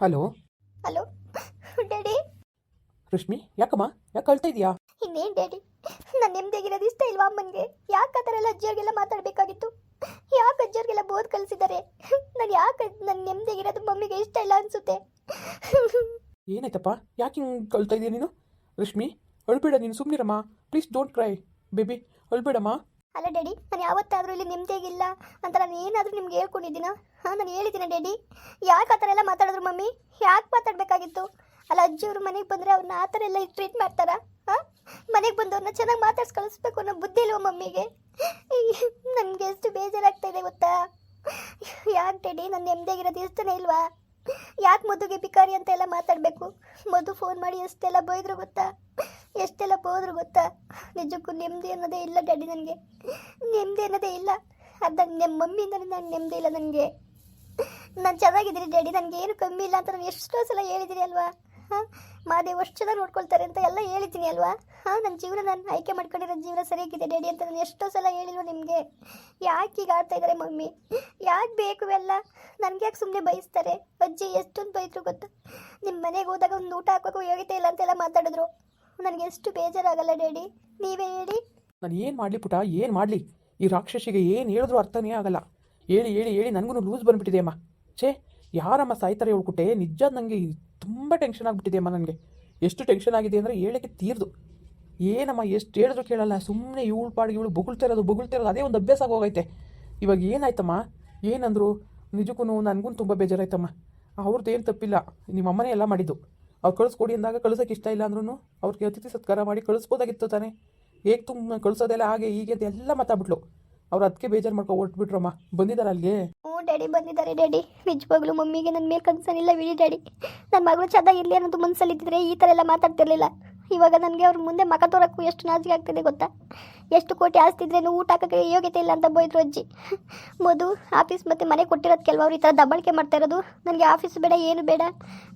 Hello? Hello? Daddy? Rashmi ಯಾಕಮ್ಮ? ಯಾಕೆ ಕಳ್ತಾ ಇದೀಯಾ? ಇನ್ನೇನು ಡ್ಯಾಡಿ? ನಾನು ನೆಮ್ಮದಿಯಾಗಿರೋದು ಇಷ್ಟ ಇಲ್ವಾ ಅಮ್ಮನಿಗೆ? ಯಾಕೆ ಆ ಥರ ಎಲ್ಲ ಅಜ್ಜಿಯವ್ರಿಗೆಲ್ಲ ಮಾತಾಡಬೇಕಾಗಿತ್ತು? ಯಾಕೆ ಅಜ್ಜಿಯವ್ರಿಗೆಲ್ಲ ಬೋದ್ ಕಲಿಸಿದ್ದಾರೆ? ನಾನು ಯಾಕೆ ನನ್ನ ನೆಮ್ಮದಿಯಾಗಿರೋದು ಮಮ್ಮಿಗೆ ಇಷ್ಟ ಇಲ್ಲ ಅನಿಸುತ್ತೆ? ಏನಾಯ್ತಪ್ಪ? ಯಾಕೆ ಹಿಂಗೆ ಕಳ್ತಾ ಇದೀಯ ನೀನು? ರಶ್ಮಿ ಅಳ್ಬೇಡ ನೀನು ಸುಮ್ಮನಿರಮ್ಮ ಪ್ಲೀಸ್ ಡೋಂಟ್ ಕ್ರೈ. ಬೇಬಿ ಅಳ್ಬೇಡಮ್ಮ. ಅಲ್ಲ ಡ್ಯಾಡಿ ನಾನು ಯಾವತ್ತಾದರೂ ಇಲ್ಲಿ ನೆಮ್ಮದಿಯಾಗಿಲ್ಲ ಅಂತ ನಾನು ಏನಾದರೂ ನಿಮ್ಗೆ ಹೇಳ್ಕೊಂಡಿದ್ದೀನ? ಹಾಂ ನಾನು ಹೇಳಿದ್ದೀನಿ ಡ್ಯಾಡಿ. ಯಾಕೆ ಆ ಥರ ಎಲ್ಲ ಮಾತಾಡಿದ್ರು ಮಾತಾಡಬೇಕಾಗಿತ್ತು ಅಲ್ಲ ಅಜ್ಜಿಯವರು ಮನೆಗೆ ಬಂದರೆ ಅವ್ರನ್ನ ಆ ಥರ ಎಲ್ಲ ಟ್ರೀಟ್ ಮಾಡ್ತಾರಾ? ಹಾಂ ಮನೆಗೆ ಬಂದವ್ರನ್ನ ಚೆನ್ನಾಗಿ ಮಾತಾಡ್ಸಿ ಕಳಿಸ್ಬೇಕು ಅನ್ನೋ ಬುದ್ಧಿ ಇಲ್ವ ಮಮ್ಮಿಗೆ? ನನಗೆ ಎಷ್ಟು ಬೇಜಾರಾಗ್ತಾ ಇದೆ ಗೊತ್ತಾ? ಯಾಕೆ ಡ್ಯಾಡಿ ನನ್ನ ನೆಮ್ಮದಿಯಾಗಿರೋದು ಇಷ್ಟನೇ ಇಲ್ವಾ? ಯಾಕೆ ಮದುಗೆ ಭಿಕಾರಿ ಅಂತ ಎಲ್ಲ ಮಾತಾಡಬೇಕು? ಮದು ಫೋನ್ ಮಾಡಿ ಎಷ್ಟೆಲ್ಲ ಬೈದ್ರು ಗೊತ್ತಾ? ಎಷ್ಟೆಲ್ಲ ಬೋದ್ರು ಗೊತ್ತಾ? ನಿಜಕ್ಕೂ ನೆಮ್ಮದಿ ಅನ್ನೋದೇ ಇಲ್ಲ ಡ್ಯಾಡಿ ನನಗೆ. ನೆಮ್ಮದಿ ಅನ್ನೋದೇ ಇಲ್ಲ. ಅದ ನಮ್ಮ ಮಮ್ಮಿಯಿಂದಲೇ ನಾನು ನೆಮ್ಮದಿ ಇಲ್ಲ ನನಗೆ. ನಾನು ಚೆನ್ನಾಗಿದ್ದೀನಿ ಡ್ಯಾಡಿ ನನಗೆ ಏನು ಕಮ್ಮಿ ಇಲ್ಲ ಅಂತ ನಾನು ಎಷ್ಟೋ ಸಲ ಹೇಳಿದ್ದೀನಿ ಅಲ್ವಾ? ಹಾಂ? ಮಾದೇವ್ ಅಷ್ಟು ಚೆನ್ನಾಗಿ ನೋಡ್ಕೊಳ್ತಾರೆ ಅಂತ ಎಲ್ಲ ಹೇಳಿದ್ದೀನಿ ಅಲ್ವಾ? ಹಾಂ? ನನ್ನ ಜೀವನ ನಾನು ಆಯ್ಕೆ ಮಾಡ್ಕೊಂಡಿರೋ ಜೀವನ ಸರಿಯಾಗಿದೆ ಡ್ಯಾಡಿ ಅಂತ ನಾನು ಎಷ್ಟೋ ಸಲ ಹೇಳಿಲ್ವ ನಿಮಗೆ? ಯಾಕೆ ಈಗ ಆಡ್ತಾ ಇದ್ದಾರೆ ಮಮ್ಮಿ? ಯಾಕೆ ಬೇಕು ಎಲ್ಲ ನನಗೆ ಯಾಕೆ ಸುಮ್ಮನೆ ಬಯಸ್ತಾರೆ ಅಜ್ಜಿ ಎಷ್ಟೊಂದು ಬೈದ್ರು ಗೊತ್ತು? ನಿಮ್ಮ ಮನೆಗೆ ಹೋದಾಗ ಒಂದು ಊಟ ಹಾಕೋಕ್ಕೂ ಯೋಗ್ಯತೆ ಇಲ್ಲ ಅಂತೆಲ್ಲ ಮಾತಾಡಿದ್ರು. ನನಗೆ ಎಷ್ಟು ಬೇಜಾರಾಗಲ್ಲ ಡ್ಯಾಡಿ ನೀವೇ ಹೇಳಿ. ನಾನು ಏನು ಮಾಡಲಿ ಪುಟ? ಏನು ಮಾಡಲಿ? ಈ ರಾಕ್ಷಸಿಗೆ ಏನು ಹೇಳಿದ್ರು ಅರ್ಥನೇ ಆಗಲ್ಲ. ಹೇಳಿ ಹೇಳಿ ಹೇಳಿ ನನಗೂ ಲೂಸ್ ಬಂದುಬಿಟ್ಟಿದೆ, ಅಮ್ಮ. ಛೇ ಯಾರಮ್ಮ ಸಾಯ್ತಾರೆ ಹೇಳ್ಕೊಟ್ಟೆ? ನಿಜ ನನಗೆ ತುಂಬ ಟೆನ್ಷನ್ ಆಗಿಬಿಟ್ಟಿದೆ ಅಮ್ಮ ನನಗೆ. ಎಷ್ಟು ಟೆನ್ಷನ್ ಆಗಿದೆ ಅಂದರೆ ಹೇಳಕ್ಕೆ ತೀರ್ದು. ಏನಮ್ಮ, ಎಷ್ಟು ಹೇಳಿದ್ರು ಕೇಳಲ್ಲ. ಸುಮ್ಮನೆ ಇವಳು ಪಾಡಿಗೆ ಇವಳು ಬೊಗಳ್ತಿರೋದು ಬೊಗಳ್ತಿರೋದು ಅದೇ ಒಂದು ಅಭ್ಯಾಸ ಆಗೋಗೈತೆ. ಇವಾಗ ಏನಾಯ್ತಮ್ಮ? ಏನಂದ್ರು? ನಿಜಕ್ಕೂ ನನಗೂ ತುಂಬ ಬೇಜಾರಾಯ್ತಮ್ಮ. ಅವ್ರದ್ದು ಏನು ತಪ್ಪಿಲ್ಲ. ನಿಮ್ಮ ಅಮ್ಮನೇ ಎಲ್ಲ ಮಾಡಿದ್ದು. ಅವ್ರು ಕಳಿಸ್ಕೊಡಿ ಅಂದಾಗ ಕಳ್ಸೋಕೆ ಇಷ್ಟ ಇಲ್ಲ ಅಂದ್ರೂ ಅವ್ರಿಗೆ ಅತಿಥಿ ಸತ್ಕಾರ ಮಾಡಿ ಕಳಿಸ್ಬೋದಾಗಿತ್ತು ತಾನೇ. ಹೇಗೆ ತುಂಬ ಕಳಿಸೋದೆಲ್ಲ ಹಾಗೆ ಹೀಗೆ ಅದೆಲ್ಲ ಮಾತಾಡ್ಬಿಟ್ಲು. ಅವ್ರು ಅದಕ್ಕೆ ಬೇಜಾರು ಮಾಡ್ಕೊ ಹೊರ್ಟ್ಬಿಟ್ರಮ್ಮ ಬಂದಿದ್ದಾರೆ ಅಲ್ಲಿಗೆ? ಡ್ಯಾಡಿ ಬಂದಿದ್ದಾರೆ ಡ್ಯಾಡಿ. ನಿಜವಾಗ್ಲೂ ಮಮ್ಮಿಗೆ ನನ್ನ ಮೇಲೆ ಕನ್ಸನಿಲ್ಲ ಬಿಡಿ ಡ್ಯಾಡಿ. ನನ್ನ ಮಗಳು ಚೆನ್ನಾಗಿರಲಿ ಅನ್ನೋದು ಮನಸ್ಸಲ್ಲಿದ್ದರೆ ಈ ಥರ ಎಲ್ಲ ಮಾತಾಡ್ತಿರ್ಲಿಲ್ಲ. ಇವಾಗ ನನಗೆ ಅವ್ರ ಮುಂದೆ ಮಕ ತೋರಕ್ಕೂ ಎಷ್ಟು ನಾಚಿಕೆ ಆಗ್ತಿದೆ ಗೊತ್ತಾ? ಎಷ್ಟು ಕೋಟಿ ಆಸ್ತಿದ್ರೆ ಇದ್ರೇನು ಊಟ ಹಾಕೋಕ್ಕೆ ಯೋಗ್ಯತೆ ಇಲ್ಲ ಅಂತ ಬೈದ್ರು ಅಜ್ಜಿ. ಮೊದಲು ಆಫೀಸ್ ಮತ್ತು ಮನೆ ಕೊಟ್ಟಿರೋದು ಕೆಲವರು ಈ ಥರ ದಬ್ಬಾಳಿಕೆ ಮಾಡ್ತಾ ಇರೋದು. ನನಗೆ ಆಫೀಸ್ ಬೇಡ, ಏನು ಬೇಡ.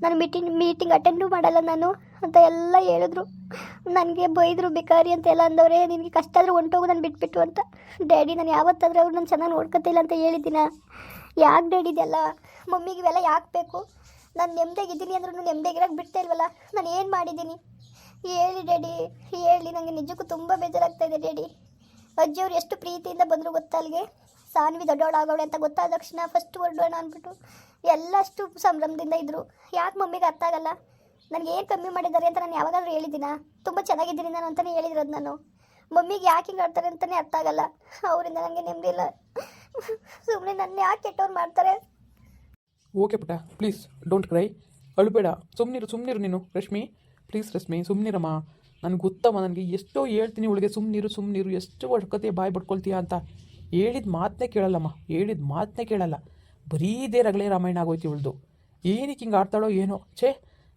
ನಾನು ಮೀಟಿಂಗ್ ಮೀಟಿಂಗ್ ಅಟೆಂಡು ಮಾಡಲ್ಲ ನಾನು ಅಂತ ಎಲ್ಲ ಹೇಳಿದ್ರು. ನನಗೆ ಬೈದರು ಬೇಕಾರಿ ಅಂತ ಎಲ್ಲ ಅಂದವರೇ, ನಿನಗೆ ಕಷ್ಟ ಆದರೂ ಹೊಂಟೋಗು ನಾನು ಬಿಟ್ಬಿಟ್ಟು ಅಂತ. ಡ್ಯಾಡಿ, ನಾನು ಯಾವತ್ತಾದರೂ ಅವ್ರು ನಾನು ಚೆನ್ನಾಗಿ ನೋಡ್ಕೊತಿಲ್ಲ ಅಂತ ಹೇಳಿದ್ದೀನ? ಯಾಕೆ ಡ್ಯಾಡಿ ಇದೆಲ್ಲ? ಮಮ್ಮಿಗೆ ಇವೆಲ್ಲ ಯಾಕೆ ಬೇಕು? ನಾನು ನೆಮ್ಮದಿಯಾಗಿದ್ದೀನಿ ಅಂದ್ರೂ ನೆಮ್ಮದಿಯಾಗಿರೋಕೆ ಬಿಡ್ತಾ ಇಲ್ವಲ್ಲ? ನಾನು ಏನು ಮಾಡಿದ್ದೀನಿ? ಹೇಳಿ ಡ್ಯಾಡಿ, ಹೇಳಿ. ನನಗೆ ನಿಜಕ್ಕೂ ತುಂಬ ಬೇಜಾರಾಗ್ತಾ ಇದೆ ಡ್ಯಾಡಿ. ಅಜ್ಜಿಯವ್ರು ಎಷ್ಟು ಪ್ರೀತಿಯಿಂದ ಬಂದರು ಗೊತ್ತಾ ಅಲ್ಲಿಗೆ? ಸಾನ್ವಿ ದೊಡ್ಡವಳಾಗವಳೆ ಅಂತ ಗೊತ್ತಾದ ತಕ್ಷಣ ಫಸ್ಟ್ ಹೊರಡೋಣ ಅಂದ್ಬಿಟ್ಟು ಎಲ್ಲಷ್ಟು ಸಂಭ್ರಮದಿಂದ ಇದ್ದರು ಯಾಕೆ ಮಮ್ಮಿಗೆ ಅರ್ಥ ಆಗಲ್ಲ? ನನಗೆ ಏನು ಕಮ್ಮಿ ಮಾಡಿದ್ದಾರೆ ಅಂತ ನಾನು ಯಾವಾಗಾದ್ರೂ ಹೇಳಿದ್ದೀನ? ತುಂಬ ಚೆನ್ನಾಗಿದ್ದೀನಿ ನಾನು ಅಂತಲೇ ಹೇಳಿರೋದು ನಾನು. ಮಮ್ಮಿಗೆ ಯಾಕೆ ಹಿಂಗೆ ಆಡ್ತಾರೆ ಅಂತಲೇ ಅರ್ಥ ಆಗಲ್ಲ. ಅವರಿಂದ ನನಗೆ ನೆಮ್ಮದಿ ಇಲ್ಲ. ಸುಮ್ಮನೆ ನನ್ನ ಯಾಕೆ ಕೆಟ್ಟವ್ರು ಮಾಡ್ತಾರೆ? ಓಕೆ ಪುಟ ಪ್ಲೀಸ್ ಡೋಂಟ್ ಕ್ರೈ ಅಳುಬೇಡ. ಸುಮ್ಮನಿರು ಸುಮ್ಮನಿರು ನೀನು, ರಶ್ಮಿ. ಪ್ಲೀಸ್ ರಶ್ಮಿ ಸುಮ್ಮನಿರಮ್ಮ ನನಗೆ ಗೊತ್ತಮ್ಮ, ನನಗೆ ಎಷ್ಟೋ ಹೇಳ್ತೀನಿ ಇವಳಿಗೆ ಸುಮ್ಮನಿರು ಸುಮ್ಮನಿರು ಎಷ್ಟು ಒಡ್ಕತೆ ಬಾಯಿ ಬಡ್ಕೊಳ್ತೀಯ ಅಂತ. ಹೇಳಿದ ಮಾತನ್ನೇ ಕೇಳಲ್ಲಮ್ಮ, ಹೇಳಿದ ಮಾತನ್ನೇ ಕೇಳಲ್ಲ. ಬರೀ ಇದೇ ರಾಮಾಯಣ ಆಗೋಯ್ತು ಇವಳ್ದು. ಏನಕ್ಕೆ ಹಿಂಗೆ ಆಡ್ತಾಳೋ ಏನೋ? ಛೇ,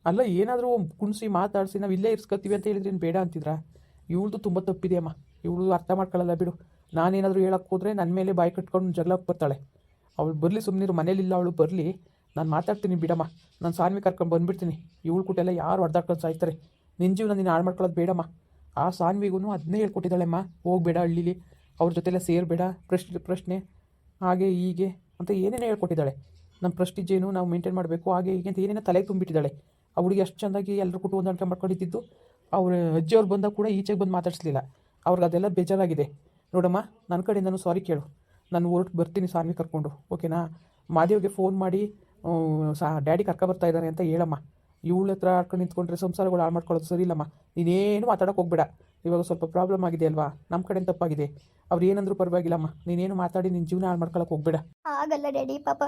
ಅಲ್ಲ ಏನಾದರೂ ಕುಣಿಸಿ ಮಾತಾಡಿಸಿ ನಾವು ಇಲ್ಲೇ ಇರ್ಸ್ಕೊತೀವಿ ಅಂತ ಹೇಳಿದ್ರೆ ಬೇಡ ಅಂತಿದ್ರಾ? ಇವಳ್ದು ತುಂಬ ತಪ್ಪಿದೆ ಅಮ್ಮ. ಇವಳು ಅರ್ಥ ಮಾಡ್ಕೊಳ್ಳಲ್ಲ ಬಿಡು. ನಾನೇನಾದರೂ ಹೇಳಕ್ಕೆ ಹೋದರೆ ನನ್ನ ಮೇಲೆ ಬಾಯಿ ಕಟ್ಕೊಂಡು ಜಗಳಕ್ಕೆ ಬರ್ತಾಳೆ. ಅವಳು ಬರಲಿ ಸುಮ್ಮನಿರು ಮನೇಲಿಲ್ಲ ಅವಳು ಬರಲಿ. ನಾನು ಮಾತಾಡ್ತೀನಿ ಬಿಡಮ್ಮ. ನಾನು ಸಾನ್ವಿ ಕರ್ಕೊಂಡು ಬಂದುಬಿಡ್ತೀನಿ. ಇವಳು ಕುಟೆಲ್ಲ ಯಾರು ಹೊಡೆದಾಡ್ಕೊಂಡು ಸಾಯ್ತಾರೆ. ನಿನ್ನ ಜೀವನ ನೀನು ಹಾಳು ಮಾಡ್ಕೊಳ್ಳೋದು ಬೇಡಮ್ಮ. ಆ ಸಾನ್ವಿಗೂ ಅದನ್ನೇ ಹೇಳ್ಕೊಟ್ಟಿದ್ದಾಳೆಮ್ಮ. ಹೋಗಬೇಡ ಹಳ್ಳಿಲಿ. ಅವ್ರ ಜೊತೆಲ್ಲ ಸೇರಬೇಡ. ಪ್ರಶ್ನೆ ಪ್ರಶ್ನೆ. ಹಾಗೆ, ಹೀಗೆ ಅಂತ ಏನೇನೋ ಹೇಳ್ಕೊಟ್ಟಿದ್ದಾಳೆ. ನಮ್ಮ ಪ್ರೆಸ್ಟೀಜ್ ಏನು ನಾವು ಮೇಂಟೈನ್ ಮಾಡಬೇಕು, ಹಾಗೆ, ಹೀಗೆ ಅಂತ ಏನೇನೋ ತಲೆಗೆ ತುಂಬಿಟ್ಟಿದ್ದಾಳೆ. ಆ ಹುಡುಗಿ ಅಷ್ಟು ಚೆಂದಾಗಿ ಎಲ್ಲರೂ ಕುಟು ಹೊಂದಾಣಿಕೆ ಮಾಡ್ಕೊಂಡಿದ್ದು ಅವ್ರ ಅಜ್ಜಿಯವ್ರು ಬಂದಾಗ ಕೂಡ ಈಚೆಗೆ ಬಂದು ಮಾತಾಡಿಸ್ಲಿಲ್ಲ. ಅವ್ರಿಗೆ ಅದೆಲ್ಲ ಬೇಜಾರಾಗಿದೆ. ನೋಡಮ್ಮ ನನ್ನ ಕಡೆಯಿಂದನೂ ಸಾರಿ ಕೇಳು. ನಾನು ಹೊರಟು ಬರ್ತೀನಿ, ಸಾನ್ವಿ ಕರ್ಕೊಂಡು. ಓಕೆನಾ ಮಾದೇವ್ಗೆ ಫೋನ್ ಮಾಡಿ ಸಾ ಡ್ಯಾಡಿ ಕರ್ಕ ಬರ್ತಾ ಇದ್ದಾರೆ ಅಂತ ಹೇಳಮ್ಮ. ಇವಳ ಹತ್ರ ಆಡ್ಕೊಂಡು ನಿಂತ್ಕೊಂಡ್ರೆ ಸಂಸಾರಗಳು ಹಾಳು ಮಾಡ್ಕೊಳ್ಳೋದು ಸರಿ ಇಲ್ಲಮ್ಮ. ನೀನೇನು ಮಾತಾಡೋಕೆ ಹೋಗ್ಬೇಡ. ಇವಾಗ ಸ್ವಲ್ಪ ಪ್ರಾಬ್ಲಮ್ ಆಗಿದೆ ಅಲ್ವಾ? ನಮ್ಮ ಕಡೆಯಿಂದ ತಪ್ಪಾಗಿದೆ. ಅವ್ರು ಏನಂದ್ರೂ ಪರವಾಗಿಲ್ಲಮ್ಮ. ನೀನೇನು ಮಾತಾಡಿ ನಿನ್ನ ಜೀವನ ಹಾಳು ಮಾಡ್ಕೊಳಕ್ಕೆ ಹೋಗ್ಬೇಡ. ಆಗಲ್ಲ ಡ್ಯಾಡಿ ಪಾಪ.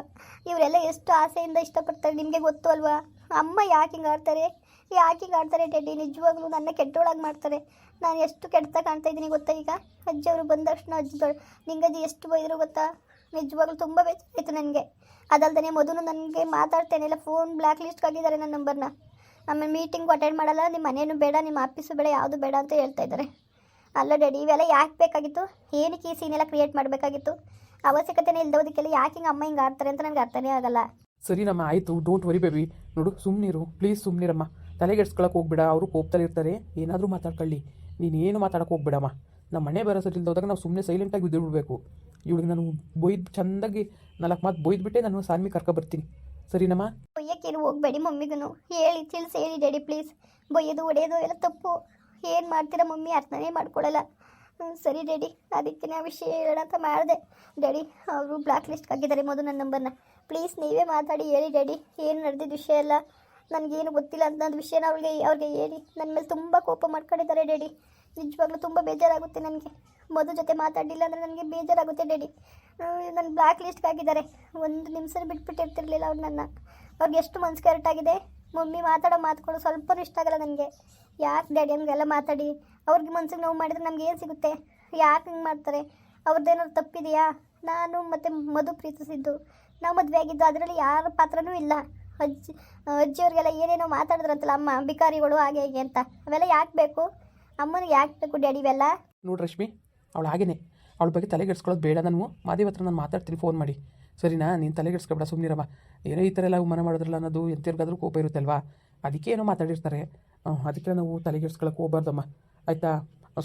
ಇವರೆಲ್ಲ ಎಷ್ಟು ಆಸೆಯಿಂದ ಇಷ್ಟಪಡ್ತಾರೆ ನಿಮಗೆ ಗೊತ್ತು ಅಲ್ವಾ? ಅಮ್ಮ ಯಾಕೆ ಹಿಂಗೆ ಆಡ್ತಾರೆ? ಯಾಕೆ ಹಿಂಗೆ ಆಡ್ತಾರೆ ಡ್ಯಾಡಿ ನಿಜವಾಗ್ಲೂ ನನ್ನ ಕೆಟ್ಟೋಳಾಗಿ ಮಾಡ್ತಾರೆ. ನಾನು ಎಷ್ಟು ಕೆಡ್ತಾ ಕಾಣ್ತಾ ಇದ್ದೀನಿ ಗೊತ್ತಾ ಈಗ? ಅಜ್ಜಿ ಅವರು ಬಂದ ತಕ್ಷಣ ಅಜ್ಜಿ ನಿಂಗೆ ನಿಂಗಜ್ಜಿ ಎಷ್ಟು ಬೈದರು ಗೊತ್ತಾ? ನಿಜವಾಗ್ಲೂ ತುಂಬ ಬೇಜಾರಾಯಿತು ನನಗೆ. ಅದಲ್ದೇ ಮೊದಲು ನನಗೆ ಮಾತಾಡ್ತೇನೆ, ಇಲ್ಲ ಫೋನ್ ಬ್ಲ್ಯಾಕ್ ಲಿಸ್ಟ್ಗೆ ಆಗಿದ್ದಾರೆ ನನ್ನ ನಂಬರ್ನ ಆಮೇಲೆ ಮೀಟಿಂಗ್ ಅಟೆಂಡ್ ಮಾಡಲ್ಲ, ನಿಮ್ಮ ಮನೇನು ಬೇಡ, ನಿಮ್ಮ ಆಫೀಸು ಬೇಡ, ಯಾವುದು ಬೇಡ ಅಂತ ಹೇಳ್ತಾ ಇದ್ದಾರೆ. ಅಲ್ಲ ಡ್ಯಾಡಿ ಇವೆಲ್ಲ ಯಾಕೆ ಬೇಕಾಗಿತ್ತು? ಏನಕ್ಕೆ ಈ ಸೀನೆಲ್ಲ ಕ್ರಿಯೇಟ್ ಮಾಡಬೇಕಾಗಿತ್ತು? ಅವಶ್ಯಕತೆನೇ ಇಲ್ದೋದಕ್ಕೆಲ್ಲ ಯಾಕೆ ಹಿಂಗೆ ಅಮ್ಮ ಹಿಂಗೆ ಆಡ್ತಾರೆ ಅಂತ ನನಗೆ ಅರ್ಥನೇ ಆಗಲ್ಲ. ಸರಿ ನಮ್ಮ ಆಯಿತು ಡೋಂಟ್ ವರಿ ಬೇಬಿ ನೋಡು ಸುಮ್ಮನಿರು ಪ್ಲೀಸ್ ಸುಮ್ಮನಿರಮ್ಮ ತಲೆಗೆಡ್ಸ್ಕೊಳಕ್ಕೆ ಹೋಗ್ಬೇಡ, ಅವರು ಕೋಪದಲ್ಲಿ ಇರ್ತಾರೆ, ಏನಾದರೂ ಮಾತಾಡ್ಕೊಳ್ಳಿ. ನೀನೇನು ಮಾತಾಡಕ್ಕೆ ಹೋಗ್ಬೇಡಮ್ಮ. ನಮ್ಮ ಮನೆ ಬರೋ ಇಲ್ದೋದಾಗ ನಾವು ಸುಮ್ಮನೆ ಸೈಲೆಂಟಾಗಿ ಬಿದ್ದು ಬಿಡಬೇಕು ಇವಳಿಗೆ ನಾನು ಬೊಯ್ದು ಚೆಂದಾಗಿ ನಾಲ್ಕು ಮಾತು ಬೊಯ್ದುಬಿಟ್ಟೆ ನಾನು ಸಾನ್ವಿ ಕರ್ಕೊ ಬರ್ತೀನಿ. ಸರಿನಮ್ಮ? ಬೊಯ್ಯಕ್ಕೇನು ಹೋಗಬೇಡಿ ಮಮ್ಮಿಗೂ ಹೇಳಿ, ತಿಳಿಸಿ, ಹೇಳಿ ಡ್ಯಾಡಿ ಪ್ಲೀಸ್. ಬೊಯ್ಯೋದು ಹೊಡೆಯೋದು ಎಲ್ಲ ತಪ್ಪು. ಏನು ಮಾಡ್ತೀರಾ ಮಮ್ಮಿ, ಅರ್ಥನೇ ಮಾಡ್ಕೊಳ್ಳಲ್ಲ ಸರಿ ಡ್ಯಾಡಿ, ಅದಕ್ಕೆ ನಾ ವಿಷಯ ಹೇಳೋಣ ಅಂತ ಮಾಡಿದೆ. ಡ್ಯಾಡಿ, ಅವರು ಬ್ಲಾಕ್ ಲಿಸ್ಟ್ ಹಾಕಿದ್ದಾರೆ ಮೊದಲು ನನ್ನ ನಂಬರ್ನ. ಪ್ಲೀಸ್ ನೀವೇ ಮಾತಾಡಿ, ಹೇಳಿ ಡ್ಯಾಡಿ. ಏನು ನಡೆದಿದ್ದ ವಿಷಯ ಎಲ್ಲ? ನನಗೇನು ಗೊತ್ತಿಲ್ಲ ಅಂತ ನನ್ನ ವಿಷಯನ ಅವ್ರಿಗೆ ಅವ್ರಿಗೆ ಹೇಳಿ. ನನ್ನ ಮೇಲೆ ತುಂಬ ಕೋಪ ಮಾಡ್ಕೊಂಡಿದ್ದಾರೆ ಡ್ಯಾಡಿ. ನಿಜವಾಗ್ಲೂ ತುಂಬ ಬೇಜಾರಾಗುತ್ತೆ ನನಗೆ. ಮಧು ಜೊತೆ ಮಾತಾಡಲಿಲ್ಲ ಅಂದರೆ ನನಗೆ ಬೇಜಾರಾಗುತ್ತೆ ಡ್ಯಾಡಿ. ನನ್ನ ಬ್ಲ್ಯಾಕ್ ಲಿಸ್ಟ್ಗೆ ಹಾಕಿದ್ದಾರೆ. ಒಂದು ನಿಮಿಷ ಬಿಟ್ಬಿಟ್ಟಿರ್ತಿರ್ಲಿಲ್ಲ ಅವ್ರು ನನ್ನ. ಅವ್ರಿಗೆ ಎಷ್ಟು ಮನ್ಸು ಕರೆಕ್ಟ್ ಆಗಿದೆ? ಮಮ್ಮಿ ಮಾತಾಡೋ ಮಾತುಗಳು ಸ್ವಲ್ಪನೂ ಇಷ್ಟ ಆಗಲ್ಲ ನನಗೆ. ಯಾಕೆ ಡ್ಯಾಡಿ ಹಂಗೆಲ್ಲ ಮಾತಾಡಿ? ಅವ್ರಿಗೆ ಮನ್ಸಿಗೆ ನೋವು ಮಾಡಿದ್ರೆ ನಮ್ಗೆ ಏನು ಸಿಗುತ್ತೆ? ಯಾಕೆ ಹಿಂಗೆ ಮಾಡ್ತಾರೆ? ಅವ್ರದ್ದೇನಾದ್ರು ತಪ್ಪಿದೆಯಾ? ನಾನು ಮತ್ತು ಮಧು ಪ್ರೀತಿಸಿದ್ದು. ನಾವು ಮದುವೆ ಆಗಿದ್ದು ಅದರಲ್ಲಿ ಯಾರ ಪಾತ್ರನೂ ಇಲ್ಲ. ಅಜ್ಜಿ, ಅಜ್ಜಿಯವ್ರಿಗೆಲ್ಲ ಏನೇನೋ ಮಾತಾಡಿದ್ರಂತಲ್ಲ ಅಮ್ಮ ಬಿಕಾರಿಗಳು ಹಾಗೆ ಹೀಗೆ ಅಂತ. ಅವೆಲ್ಲ ಯಾಕೆ ಬೇಕು? ಅಮ್ಮನಿಗೆ ಯಾಕೆ ಬೇಕು ಡ್ಯಾಡಿ ಇವೆಲ್ಲ? ನೋಡಿ ರಶ್ಮಿ, ಅವಳು ಹಾಗೇನೆ. ಅವಳ ಬಗ್ಗೆ ತಲೆಗೆಡ್ಸ್ಕೊಳ್ಳೋದು ಬೇಡ ನಾನು. ಮಾದೇವ್ ಹತ್ರ ನಾನು ಮಾತಾಡ್ತೀನಿ ಫೋನ್ ಮಾಡಿ. ಸರಿನಾ? ನೀನು ತಲೆಗೆಡ್ಸ್ಕೊಬೇಡ ಸುಮ್ಮನಿರಮ್ಮ ಏನೋ ಈ ಥರ ಎಲ್ಲ ಅವಮಾನ ಮಾಡಿದ್ರಲ್ಲ ಅನ್ನೋದು ಎಂತಿರ್ಗಾದ್ರೂ ಕೋಪ ಇರುತ್ತೆ ಅಲ್ವಾ ಅದಕ್ಕೆ ಏನೋ ಮಾತಾಡಿರ್ತಾರೆ. ಅದಕ್ಕೆ ನಾವು ತಲೆಗೆಡ್ಸ್ಕೊಳಕ್ಕೆ ಹೋಗ್ಬಾರ್ದಮ್ಮ. ಆಯಿತಾ?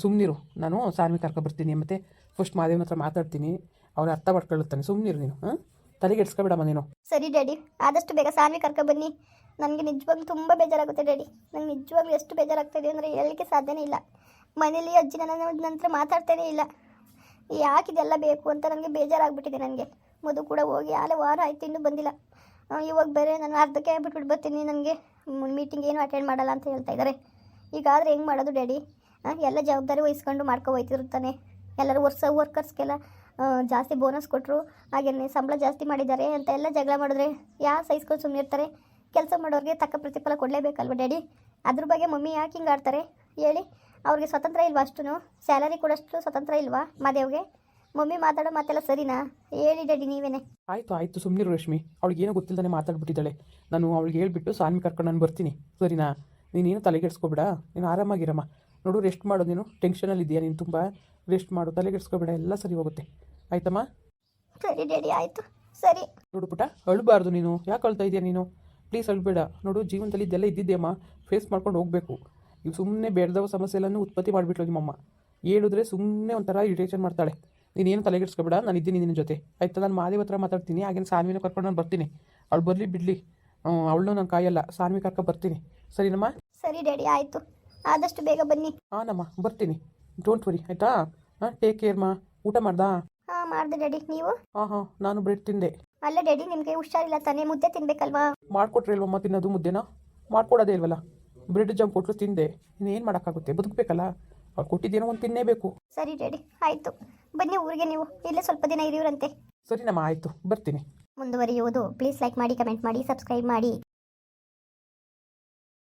ಸುಮ್ಮನಿರು ನಾನು ಸಾನ್ವಿ ಕರ್ಕೊಬರ್ತೀನಿ ಮತ್ತು ಫಸ್ಟ್ ಮಾದೇವನ ಹತ್ರ ಮಾತಾಡ್ತೀನಿ. ಅವ್ರ ಅರ್ಥ ಮಾಡ್ಕೊಳ್ಳುತ್ತಾನೆ. ಸುಮ್ಮನಿರು ನೀನು, ಹಾಂ? ತಲೆಗೆಡ್ಸ್ಕೊಬೇಡಮ್ಮ ನೀನು. ಸರಿ ಡ್ಯಾಡಿ, ಆದಷ್ಟು ಬೇಗ ಸಾನ್ವಿ ಕರ್ಕೊಬನ್ನಿ ನನಗೆ ನಿಜವಾಗ್ಲೂ ತುಂಬ ಬೇಜಾರಾಗುತ್ತೆ ಡ್ಯಾಡಿ. ನಂಗೆ ನಿಜವಾಗ್ಲೂ ಎಷ್ಟು ಬೇಜಾರಾಗ್ತಾಯಿದೆ ಅಂದರೆ ಹೇಳಲಿಕ್ಕೆ ಸಾಧ್ಯನೇ ಇಲ್ಲ. ಮನೇಲಿ ಅಜ್ಜಿ ನನ್ನ ನಂತರ ಮಾತಾಡ್ತಾನೇ ಇಲ್ಲ. ಯಾಕಿದೆಲ್ಲ ಬೇಕು ಅಂತ ನನಗೆ ಬೇಜಾರಾಗ್ಬಿಟ್ಟಿದೆ ನನಗೆ. ಮದು ಕೂಡ ಹೋಗಿ ಆಲೆ ವಾರ ಆಯ್ತು, ಇನ್ನೂ ಬಂದಿಲ್ಲ. ಇವಾಗ ಬೇರೆ ನಾನು ಅರ್ಧಕ್ಕೆ ಬಿಟ್ಬಿಟ್ಟು ಬರ್ತೀನಿ ನನಗೆ ಮೀಟಿಂಗ್ ಏನು ಅಟೆಂಡ್ ಮಾಡಲ್ಲ ಅಂತ ಹೇಳ್ತಾ ಇದ್ದಾರೆ ಈಗಾದರೆ ಹೆಂಗೆ ಮಾಡೋದು ಡ್ಯಾಡಿ? ಎಲ್ಲ ಜವಾಬ್ದಾರಿ ವಹಿಸ್ಕೊಂಡು ಮಾಡ್ಕೊ ಹೋಯ್ತಿರುತ್ತಾನೆ ಎಲ್ಲರೂ ವರ್ಸ ವರ್ಕರ್ಸ್ಗೆಲ್ಲ ಜಾಸ್ತಿ ಬೋನಸ್ ಕೊಟ್ಟರು ಹಾಗೆಯೇ ಸಂಬಳ ಜಾಸ್ತಿ ಮಾಡಿದ್ದಾರೆ ಅಂತ ಎಲ್ಲ ಜಗಳ ಮಾಡಿದ್ರೆ ಯಾವ ಸುಮ್ಮನೆ ಇರ್ತಾರೆ? ಕೆಲಸ ಮಾಡೋರಿಗೆ ತಕ್ಕ ಪ್ರತಿಫಲ ಕೊಡಲೇಬೇಕಲ್ವ ಡ್ಯಾಡಿ? ಅದ್ರ ಬಗ್ಗೆ ಮಮ್ಮಿ ಯಾಕೆ ಹಿಂಗೆ ಆಡ್ತಾರೆ? ಹೇಳಿ. ಅವ್ರಿಗೆ ಸ್ವತಂತ್ರ ಇಲ್ವಾ ಅಷ್ಟು ಸ್ಯಾಲರಿ ಕೊಡೋಷ್ಟು ಸ್ವತಂತ್ರ ಇಲ್ವಾ ಮಾದೇವ್ಗೆ? ಮಮ್ಮಿ ಮಾತಾಡೋ ಮಾತೆಲ್ಲ ಸರಿನಾ? ಹೇಳಿ ಡ್ಯಾಡಿ ನೀವೇನೆ. ಆಯಿತು ಆಯಿತು ಸುಮ್ಮನೆ ರಶ್ಮಿ. ಅವಳಿಗೆ ಏನೋ ಗೊತ್ತಿಲ್ಲದೇ ಮಾತಾಡ್ಬಿಟ್ಟಿದ್ದಾಳೆ. ನಾನು ಅವಳಿಗೆ ಹೇಳ್ಬಿಟ್ಟು ಸಾನ್ವಿ ಕರ್ಕೊಂಡು ನಾನು ಬರ್ತೀನಿ. ಸರಿನಾ? ನೀನೇನು ತಲೆಗೆಡ್ಸ್ಕೊಬೇಡ? ನೀನು ಆರಾಮಾಗಿರಮ್ಮ. ನೋಡು ರೆಸ್ಟ್ ಮಾಡು. ನೀನು ಟೆನ್ಷನಲ್ಲಿ ಇದೆಯಾ ನೀನು ತುಂಬ ರೆಸ್ಟ್ ಮಾಡು. ತಲೆಗೆಡ್ಸ್ಕೊಬೇಡ. ಎಲ್ಲ ಸರಿ ಹೋಗುತ್ತೆ. ಆಯ್ತಮ್ಮ? ಸರಿ ಡ್ಯಾಡಿ ಆಯಿತು. ಸರಿ. ನೋಡು ಪುಟ ಅಳಬಾರ್ದು ನೀನು. ಯಾಕೆ ಅಳ್ತಾ ಇದೆಯಾ ನೀನು? ಪ್ಲೀಸ್ ಅಳ್ಬೇಡ. ನೋಡು ಜೀವನದಲ್ಲಿ ಇದೆಲ್ಲ ಇದ್ದಿದ್ದೆಯಮ್ಮ ಫೇಸ್ ಮಾಡ್ಕೊಂಡು ಹೋಗಬೇಕು. ಇವು ಸುಮ್ಮನೆ ಬೇಡದವ ಸಮಸ್ಯೆ ಎಲ್ಲನೂ ಉತ್ಪತ್ತಿ ಮಾಡಿಬಿಟ್ಲು ನಿಮ್ಮಮ್ಮ. ಹೇಳಿದ್ರೆ ಸುಮ್ಮನೆ ಒಂಥರ ಇರಿಟೇಷನ್ ಮಾಡ್ತಾಳೆ. ನೀನೇನು ತಲೆಗೆಡ್ಸ್ಕೊಬೇಡ ನಾನು ಇದ್ದೀನಿ ನಿನ್ನ ಜೊತೆ. ಆಯ್ತಾ? ನಾನು ಮಾದೇವ ಹತ್ರ ಮಾತಾಡ್ತೀನಿ. ಆಗಿನ ಸಾನ್ವಿನ ಕರ್ಕೊಂಡು ನಾನು ಬರ್ತೀನಿ. ಅವಳು ಬರಲಿ ಬಿಡಲಿ. ಅವಳು ನಾನು ಕಾಯಲ್ಲ. ಸಾನ್ವಿ ಕರ್ಕೊಂಡು ಬರ್ತೀನಿ. ಸರಿನಮ್ಮ? ಸರಿ ಡ್ಯಾಡಿ ಆಯಿತು. ಆದಷ್ಟು ಬೇಗ ಬನ್ನಿ. ಹಾನಮ್ಮ ಬರ್ತೀನಿ. ಡೋಂಟ್ ವರಿ ಆಯಿತಾ? ಹಾಂ ಟೇಕ್ ಕೇರ್ಮ್ಮ ಮಾ. ಊಟ ಮಾಡ್ದಾ? ಮಾಡಿದೆ ಡ್ಯಾಡಿ ನೀವು? ಹಾ ಹಾ ನಾನು ಬ್ರೆಡ್ ತಿಂದೆ. ಅಲ್ಲ ಡ್ಯಾಡಿ ನಿಮಗೆ ಹುಷಾರಿಲ್ಲ ತಾನೇ ಮುದ್ದೆ ತಿನ್ಬೇಕಲ್ವಾ? ಮಾಡ್ಕೊಟ್ರೆ ಇಲ್ವಮ್ಮ ತಿನ್ನೋದು ಮುದ್ದೆನ? ಮಾಡ್ಕೊಡೋದೇ ಇಲ್ವಲ್ಲ? ಬ್ರೆಡ್ ಜಾಮ್ ಕೊಟ್ಟರು ತಿಂದೆ. ಇನ್ನೇನು ಮಾಡೋಕ್ಕಾಗುತ್ತೆ? ಬದುಕಬೇಕಲ್ಲ? ಅವ್ರು ಕೊಟ್ಟಿದ್ದೇನೋ ಒಂದು ತಿನ್ನೇಬೇಕು. ಸರಿ ಡ್ಯಾಡಿ ಆಯಿತು. ಬನ್ನಿ ಊರಿಗೆ ನೀವು. ಇಲ್ಲೇ ಸ್ವಲ್ಪ ದಿನ ಇರಿವ್ರಂತೆ ಸರಿನಮ್ಮ ಆಯಿತು. ಬರ್ತೀನಿ. ಮುಂದುವರಿಯುವುದು. ಪ್ಲೀಸ್ ಲೈಕ್ ಮಾಡಿ ಕಮೆಂಟ್ ಮಾಡಿ ಸಬ್ಸ್ಕ್ರೈಬ್ ಮಾಡಿ.